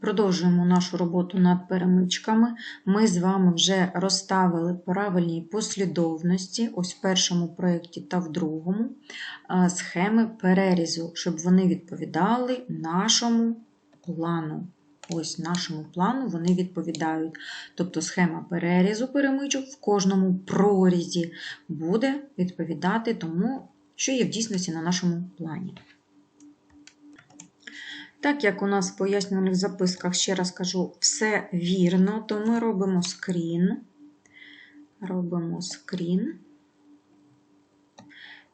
Продовжуємо нашу роботу над перемичками. Ми з вами вже розставили правильні послідовності, ось в першому проєкті та в другому, схеми перерізу, щоб вони відповідали нашому плану. Ось нашому плану вони відповідають. Тобто схема перерізу перемичок в кожному прорізі буде відповідати тому, що є в дійсності на нашому плані. Так як у нас в пояснювальних записках, ще раз кажу, все вірно, то ми робимо скрін. Робимо скрін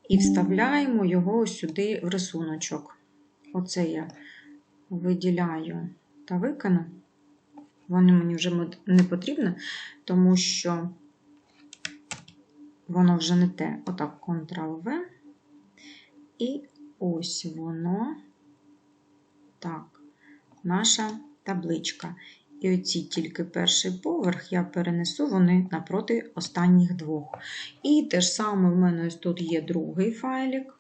і вставляємо його сюди в рисуночок. Оце я виділяю та викону. Воно мені вже не потрібно, тому що воно вже не те. Отак, Ctrl-V. І ось воно. Так, наша табличка. І оці тільки перший поверх я перенесу вони напроти останніх двох. І те ж саме в мене ось тут є другий файлик.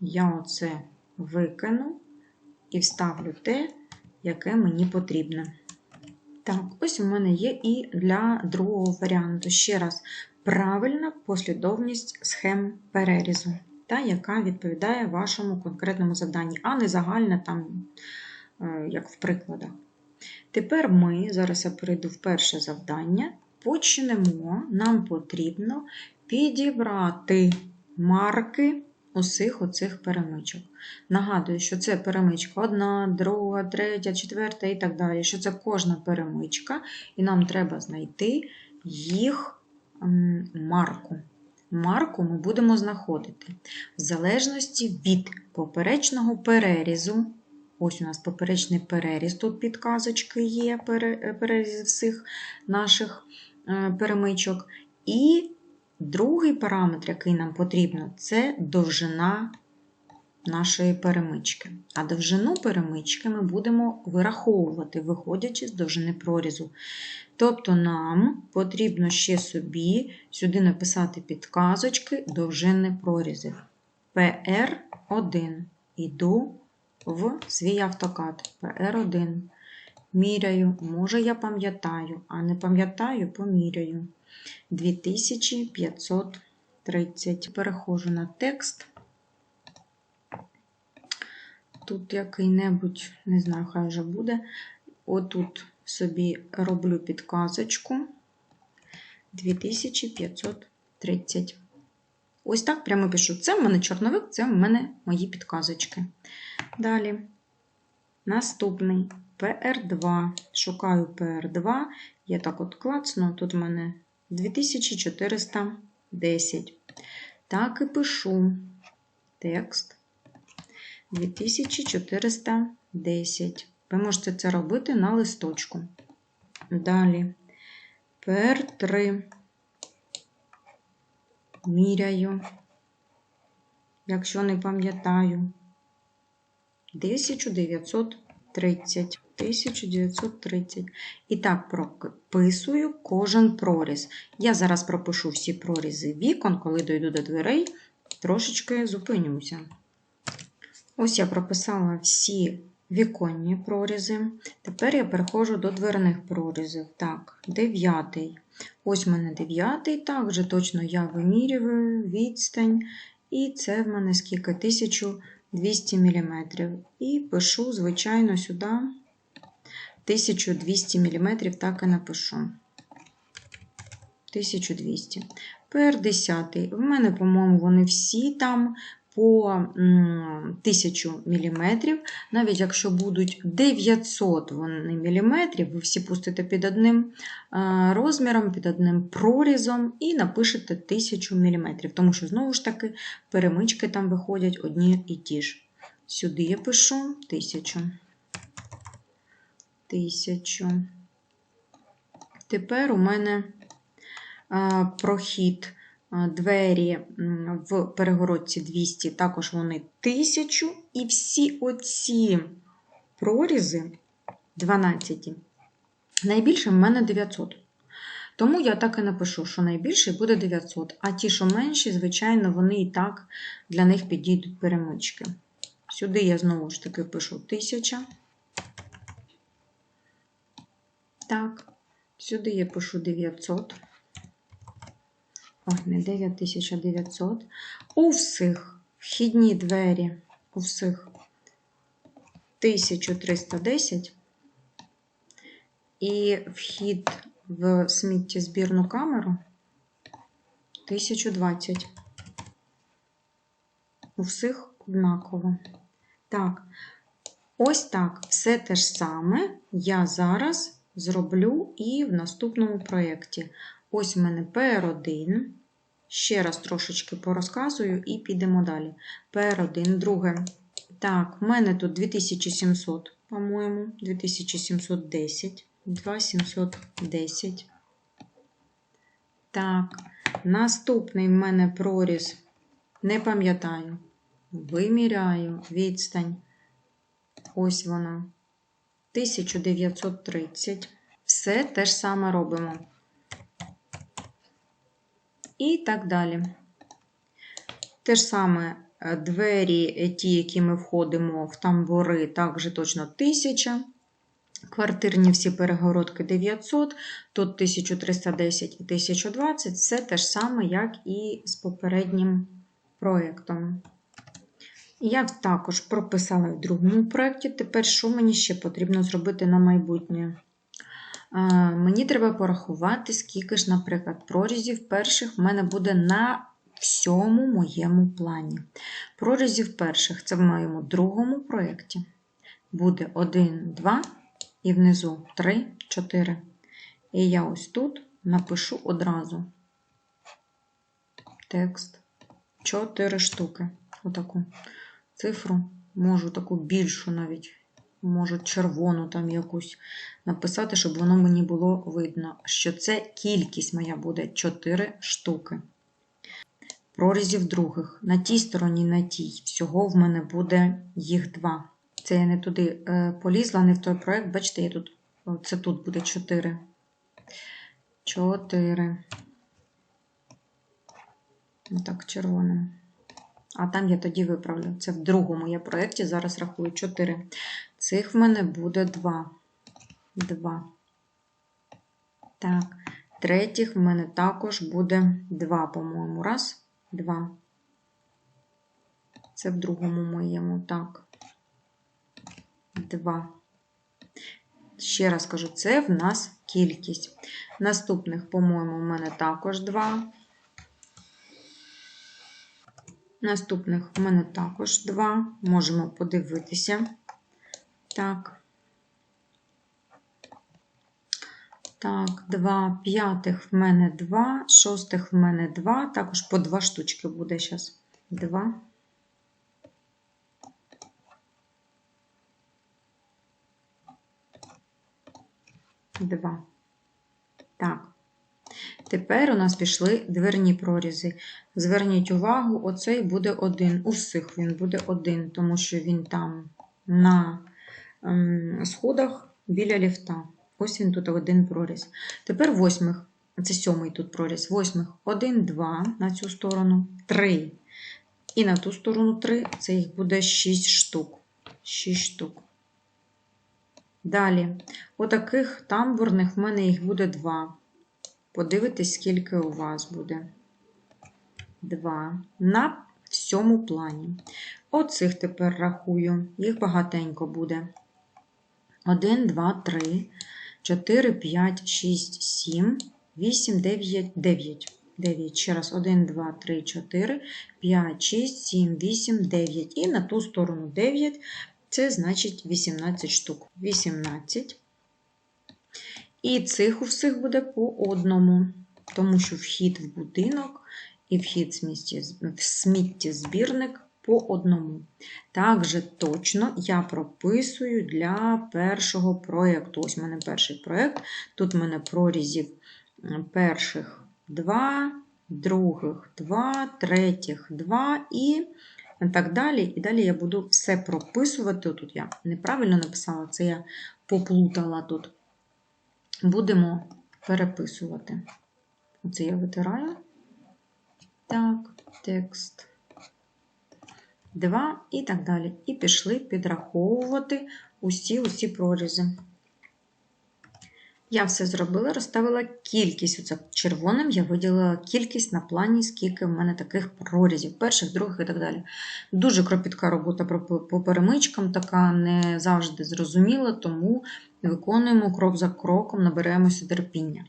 Я оце викину і вставлю те, яке мені потрібно. Так, ось у мене є і для другого варіанту. Ще раз, правильна послідовність схем перерізу, та, яка відповідає вашому конкретному завданні, а не загальна там, як в прикладах. Тепер ми, зараз я перейду в перше завдання, почнемо, нам потрібно підібрати марки усіх оцих перемичок. Нагадую, що це перемичка одна, друга, третя, четверта і так далі. Що це кожна перемичка, і нам треба знайти їх марку. Марку ми будемо знаходити в залежності від поперечного перерізу. Ось у нас поперечний переріз, тут підказочки є, переріз всіх наших е, перемичок. І Другий параметр, який нам потрібно, це довжина нашої перемички. А довжину перемички ми будемо вираховувати, виходячи з довжини прорізу. Тобто нам потрібно ще собі сюди написати підказочки довжини прорізів. PR1. Іду в свій автокад. PR1. Міряю, може, я пам'ятаю, а не пам'ятаю, поміряю. 2530. Перехожу на текст. Тут який-небудь, не знаю, хай вже буде. Отут собі роблю підказочку 2530. Ось так прямо пишу. Це в мене чорновик, це в мене мої підказочки. Далі, наступний PR2. Шукаю PR2. Я так от клацну, тут в мене 2410. Так і пишу текст 2410. Ви можете це робити на листочку. Далі PR3 міряю, якщо не пам'ятаю, 1930. 1930. І так прописую кожен проріз. Я зараз пропишу всі прорізи вікон, коли дойду до дверей, трошечки зупинюся. Ось я прописала всі віконні прорізи. Тепер я переходжу до дверних прорізів. Так, дев'ятий. Ось в мене дев'ятий, так, вже точно я вимірюю відстань. І це в мене скільки? 1200 мм. І пишу, звичайно, сюди 1200 мм, так і напишу. 1200. Пер 10. В мене, по-моєму, вони всі там по 1000 мм. Навіть якщо будуть 900 мм, ви всі пустите під одним розміром, під одним прорізом і напишете 1000 мм. Тому що, знову ж таки, перемички там виходять одні і ті ж. Сюди я пишу 1000 тисячу. Тепер у мене прохід двері в перегородці 200, також вони 1000. І всі оці прорізи 12. Найбільше в мене 900. Тому я так і напишу, що найбільший буде 900, а ті, що менші, звичайно, вони і так для них підійдуть перемички. Сюди я знову ж таки пишу 1000. Так, сюди я пишу 900. Ой, 9900. У всіх вхідні двері, у всіх 1310. І вхід в сміттєзбірну камеру 1020. У всіх однаково. Так, ось так, все те ж саме я зараз зроблю і в наступному проєкті. Ось в мене PR1. Ще раз трошечки порозказую і підемо далі. PR1, друге. Так, в мене тут 2700, по-моєму, 2710, 2710. Так, наступний в мене проріз, не пам'ятаю, виміряю відстань. Ось вона. 1930. Все те ж саме робимо. І так далі. Те ж саме е, двері, е, ті, які ми входимо в тамбури, також точно 1000. Квартирні всі перегородки 900, тут 1310 і 1020 все те ж саме, як і з попереднім проєктом. Я також прописала в другому проєкті. Тепер, що мені ще потрібно зробити на майбутнє? Мені треба порахувати, скільки ж, наприклад, прорізів перших в мене буде на всьому моєму плані. Прорізів перших це в моєму другому проєкті. Буде 1, 2 і внизу 3, 4. І я ось тут напишу одразу текст 4 штуки. Отаку цифру, можу таку більшу навіть, можу червону там якусь написати, щоб воно мені було видно, що це кількість моя буде 4 штуки. Прорізів других. На тій стороні, на тій. Всього в мене буде їх два. Це я не туди е, полізла, не в той проєкт. Бачите, я тут, це тут буде 4. 4. Отак, червоним. А там я тоді виправлю. Це в другому я проєкті, зараз рахую 4. Цих в мене буде 2. 2. Так, третіх в мене також буде 2, по-моєму. Раз, два. Це в другому моєму. Так. 2. Ще раз кажу, це в нас кількість. Наступних, по-моєму, в мене також 2. Наступних у мене також два. Можемо подивитися. Так. Так, два п'ятих в мене два, шостих в мене два. Також по два штучки буде зараз. Два. Два. Так. Тепер у нас пішли дверні прорізи. Зверніть увагу, оцей буде один. У всіх він буде один, тому що він там на ем, сходах біля ліфта. Ось він тут один проріз. Тепер восьмих, це сьомий тут проріз. Восьмих один, два на цю сторону, три. І на ту сторону три, це їх буде 6 штук. 6 штук. Далі, отаких тамбурних в мене їх буде два. Подивитись, скільки у вас буде. 2 на всьому плані. Оцих тепер рахую, їх багатенько буде. 1, 2, 3, 4, 5, 6, 7, 8, 9, 9. 9. Ще раз, 1, 2, 3, 4, 5, 6, 7, 8, 9. І на ту сторону 9. Це значить 18 штук. 18. І цих у всіх буде по одному, тому що вхід в будинок і вхід в сміттєзбірник по одному. Також точно я прописую для першого проєкту. Ось у мене перший проєкт. Тут у мене прорізів перших два, других два, третіх два і так далі. І далі я буду все прописувати. Тут я неправильно написала, це я поплутала тут будемо переписувати. Оце я витираю. Так, текст. 2 і так далі. І пішли підраховувати усі усі прорізи. Я все зробила, розставила кількість. Оце червоним я виділила кількість на плані, скільки в мене таких прорізів, перших, других і так далі. Дуже кропітка робота по перемичкам, така не завжди зрозуміла, тому виконуємо крок за кроком, набираємося терпіння.